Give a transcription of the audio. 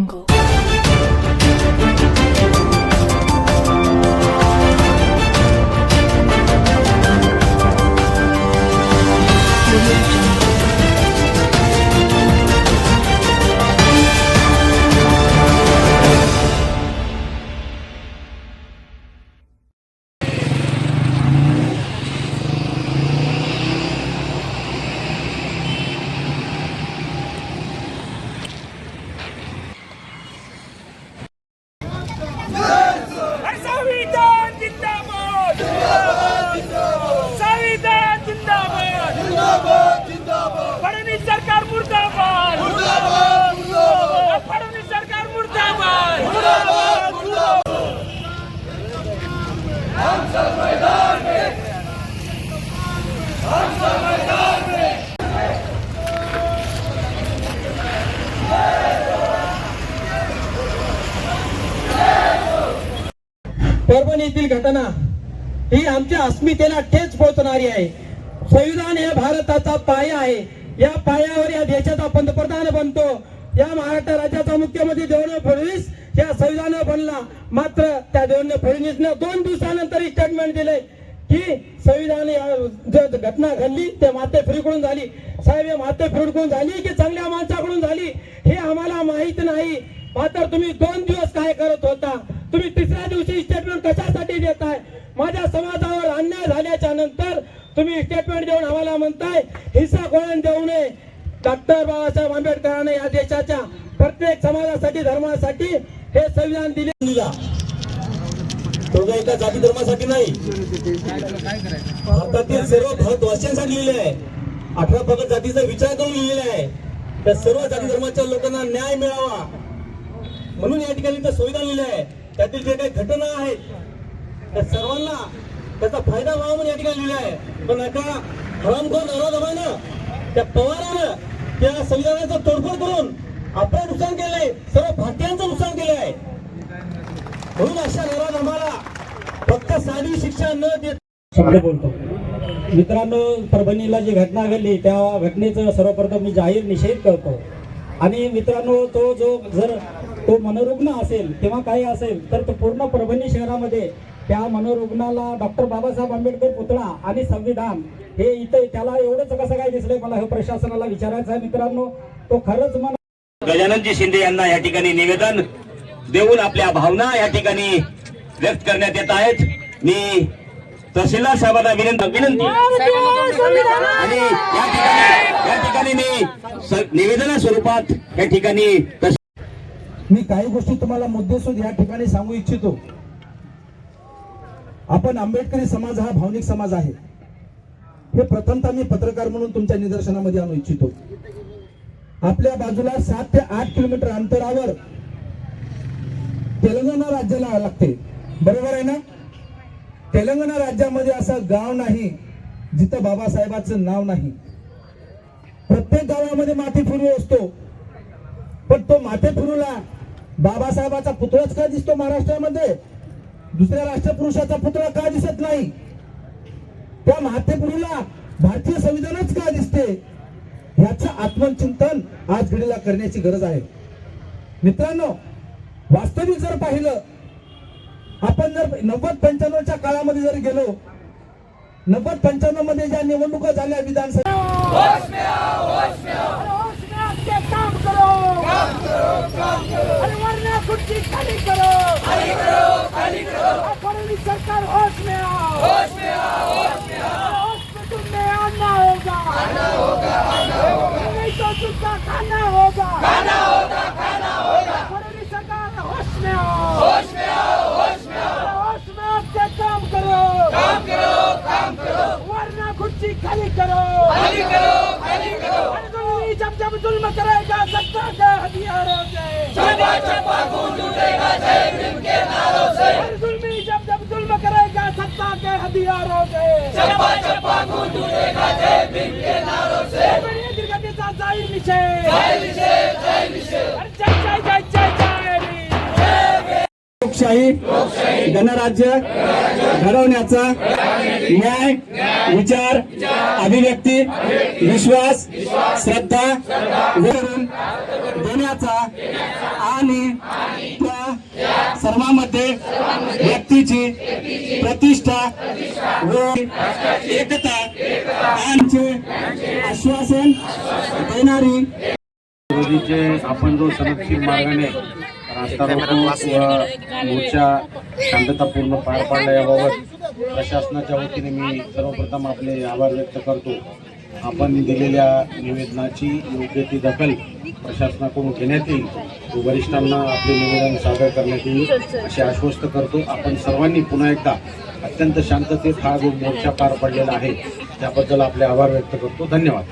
jungle. Parbhani येथील घटना ही आमच्या अस्मितेला ठेच पोहोचणारी आहे. संविधान हे भारताचा पाया आहे. या पायावर या देशाचा पंतप्रधान बनतो. या महाराष्ट्र राज्याचा मुख्यमंत्री देवेंद्र फडणवीस या संविधान बनला. मात्र त्या देवेंद्र फडणवीसने दोन दिवसानंतर स्टेटमेंट दिले की संविधान या घटना घडली ते माते फिरकडून झाली. साहेब हे माते फिरकडून झाली की चांगल्या माणसाकडून झाली? हे आम्हाला माहीत नाही. मात्र तुम्ही दोन दिवस काय करत होता? कशासाठी आहे. माझ्या समाजावर अन्याय झाल्याच्यानंतर तुम्ही स्टेटमेंट देऊन आम्हाला म्हणताय हिस्सा कोण देऊ नये. डॉक्टर बाबासाहेब आंबेडकरांनी या देशाच्या प्रत्येक समाजासाठी धर्मासाठी हे संविधान दिले. तो एका जाती धर्मासाठी नाही. भारतातील सर्व भारतवासियांसाठी लिहिले आहे. अठरा पगत जातीचा विचार करून लिहिलेला आहे. त्या सर्व जाती धर्माच्या लोकांना न्याय मिळावा. म्हणून या ठिकाणी संविधान लिहिलं आहे. त्यातील जे काही घटना आहेत त्या सर्वांना त्याचा फायदा व्हावा म्हणून या ठिकाणी लिहिला आहे पण एका हरामखोर नराधमानं त्या पवारानं त्या संविधानाचं तोडफोड करून आपलं नुकसान केलंय. सर्व भारतीयांचं नुकसान केलं आहे म्हणून अशा नराधमाला फक्त साधी शिक्षा न देत शब्द बोलतो. मित्रांनो परभणीला जी घटना घडली त्या घटनेचं सर्वप्रथम मी जाहीर निषेध करतो. आणि मित्रांनो तो जो जर तो मनोरुग्ण असेल किंवा काही असेल तर तो पूर्ण परभणी शहरामध्ये त्या मनोरुग्णाला डॉक्टर बाबासाहेब आंबेडकर पुतळा आणि संविधान हे इथे त्याला एवढंच कसं काय दिसलंय मला हे प्रशासनाला विचारायचं आहे मित्रांनो. तो खरंच मन गजाननजी शिंदे यांना या ठिकाणी निवेदन देऊन आपल्या भावना या ठिकाणी व्यक्त करण्यात येत आहेत. मी तहसीलदार साहेबांना विनंती विनंती. आणि या ठिकाणी या ठिकाणी मी निवेदना स्वरूपात या ठिकाणी मी काही गोष्टी तुम्हाला मुद्देसूद या ठिकाणी सांगू इच्छितो. आपण आंबेडकरी समाज हा भावनिक समाज आहे. हे प्रथमतः मी पत्रकार म्हणून तुमच्या निदर्शनामध्ये आणू इच्छितो. आपल्या बाजूला सात ते आठ किलोमीटर अंतरावर तेलंगणा राज्याला लागते. बरोबर आहे ना? तेलंगणा राज्यामध्ये असं गाव नाही जिथं बाबासाहेबाचं नाव नाही. प्रत्येक गावामध्ये माती फिरू असतो. पण तो माथेफिरूला बाबासाहेबाचा पुतळाच का दिसतो महाराष्ट्रामध्ये? दुसऱ्या राष्ट्रपुरुषाचा पुतळा का दिसत नाही? त्या माथेफिरूला भारतीय संविधानच का दिसते? याचं आत्मचिंतन आज घडीला करण्याची गरज आहे. मित्रांनो वास्तविक जर पाहिलं आपण जर नव्वद पंच्याण्णवच्या काळामध्ये जर गेलो नव्वद पंच्याण्णवमध्ये ज्या निवडणुका झाल्या विधानसभा होश में आके काम करो. अरे वरना सत्ता के हथियारों से चपा चपा खून उठेगा जय भीम के नारों से. दीर्घतेचा जाहीर निषेध. जाहीर निषेध जाहीर निषेध. जय जय जय जय जय भीम लोकशाही गणराज्य घडवण्याचा न्याय विचार अभिव्यक्ती विश्वास श्रद्धा करून देण्याचा आणि त्या सर्वांमध्ये व्यक्तीची प्रतिष्ठा व एकता यांचे आश्वासन देणारी विरोधीचे आपण जो संरक्षित मार्गाने रास्ता रोको व मोर्चा शांततापूर्ण पार पाडला याबाबत प्रशासनाच्या वतीने मी सर्वप्रथम आपले आभार व्यक्त करतो. आपण दिलेल्या निवेदनाची योग्य ती दखल प्रशासनाकडून घेण्यात येईल. वरिष्ठांना आपले निवेदन सादर करण्यात येईल असे आश्वस्त करतो. आपण सर्वांनी पुन्हा एकदा अत्यंत शांततेत हा जो मोर्चा पार पडलेला आहे त्याबद्दल आपले आभार व्यक्त करतो. धन्यवाद.